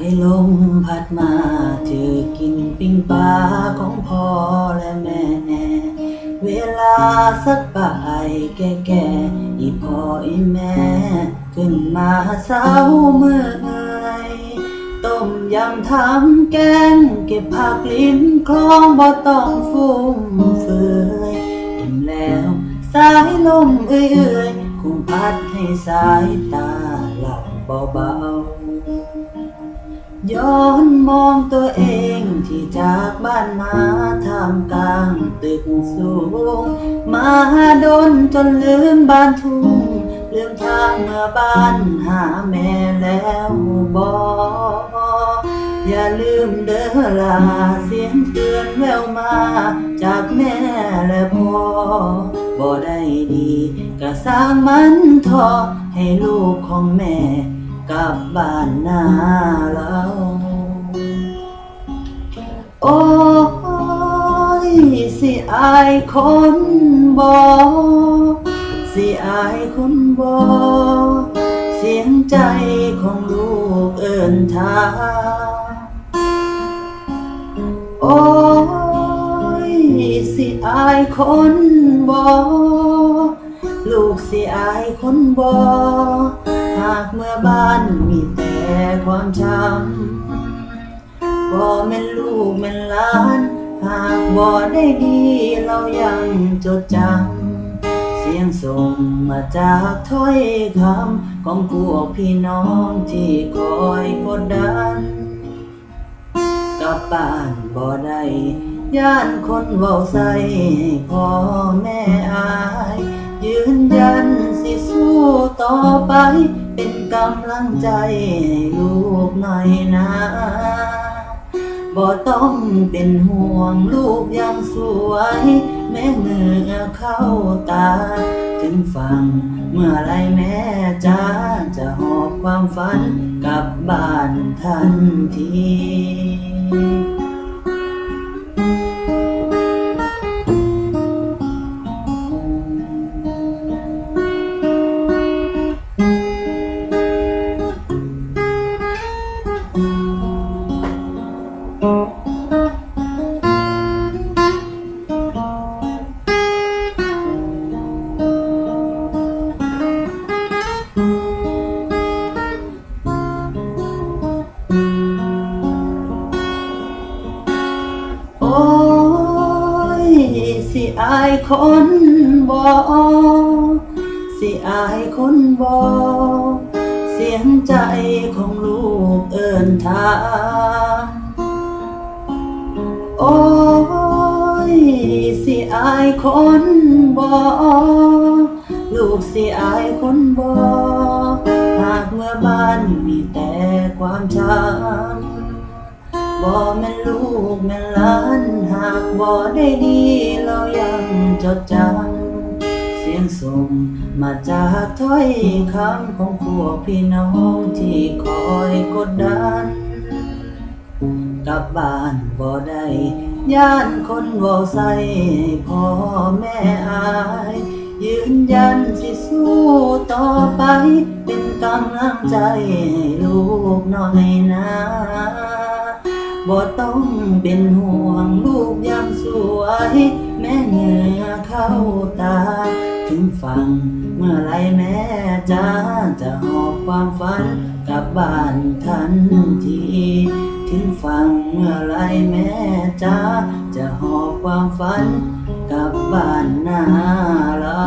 ายลมพัดมาเธอกินปิ้งปลาของพ่อและแม่ เวลาสักป่ายแก่ๆอีพ่ออีแม่ ขึ้นมาเช้าเมื่อยต้มยำทำแกงเก็บผักลิ้มคลองบ่ต้องฟุ่มเฟือยอิ่มแล้วสายลมเอื่อยๆคงพัดให้สายตาหลับเบาๆ ย้อนมองตัวเองที่จากบ้านมาทำกลางตึกสูง มาดนจนลืมบ้านทุ่งลืมทางเมื่อบ้านหาแม่แล้วบอกอย่าลืมเด้อลาเสียงเตือนแววมา จากแม่และพ่อบ่ได้ดี ก็สร้างมันทอให้ลูกของแม่ กลับบ้านนาเราโอ้ยสิอายคนบอสิอายคนบอเสียงใจของลูกเอินทาโอ้ยสิอายคนบอลูกสิอายคนบอากเมื่อบ้านมีแต่ความช้ำบ่แม่นลูกแม่นหลาน หากบ่ได้ดีเรายังจดจำเสียงส่งมาจากถ้อยคำของพวกพี่น้องที่คอยกดดันกลับบ้านบ่ได้ย่านคนเว้าใส่ให้พ่อแม่อาย ยืนยันสิสู้ต่อไป เป็นกำลังใจให้ลูกหน่อยนะบ่ต้องเป็นห่วงลูกยังสวย แม้เมื่อเข้าตา ถึงฟังเมื่อไรแม่จ้าจะหอบความฝันกลับบ้านทันที สิอายคนบอสิอายคนบอเสียงใจของลูกเอินทางโอ้ยสิอายคนบอลูกสิอายคนบอหากเมื่อบ้านมีแต่ความช้ำ บ่แม่นลูกแม่นหลานหากบ่ได้ดีเรายังจดจำเสียงส่งมาจากถ้อยคำของพวกพี่น้องที่คอยกดดันกลับบ้านบ่ได้ย่านคนเว้าใส่พ่อแม่อาย ยืนยันสิสู้ต่อไป เป็นกำลังใจให้ลูกหน่อยนะ บ่ต้องเป็นห่วงลูกยังสวย แม่เหงื่อเข้าตา ถึงฟังเมื่อไรแม่จ้าจะหอบความฝันกลับบ้านทันที ถึงฟังเมื่อไรแม่จ้าจะหอบความฝันกลับบ้านนาเรา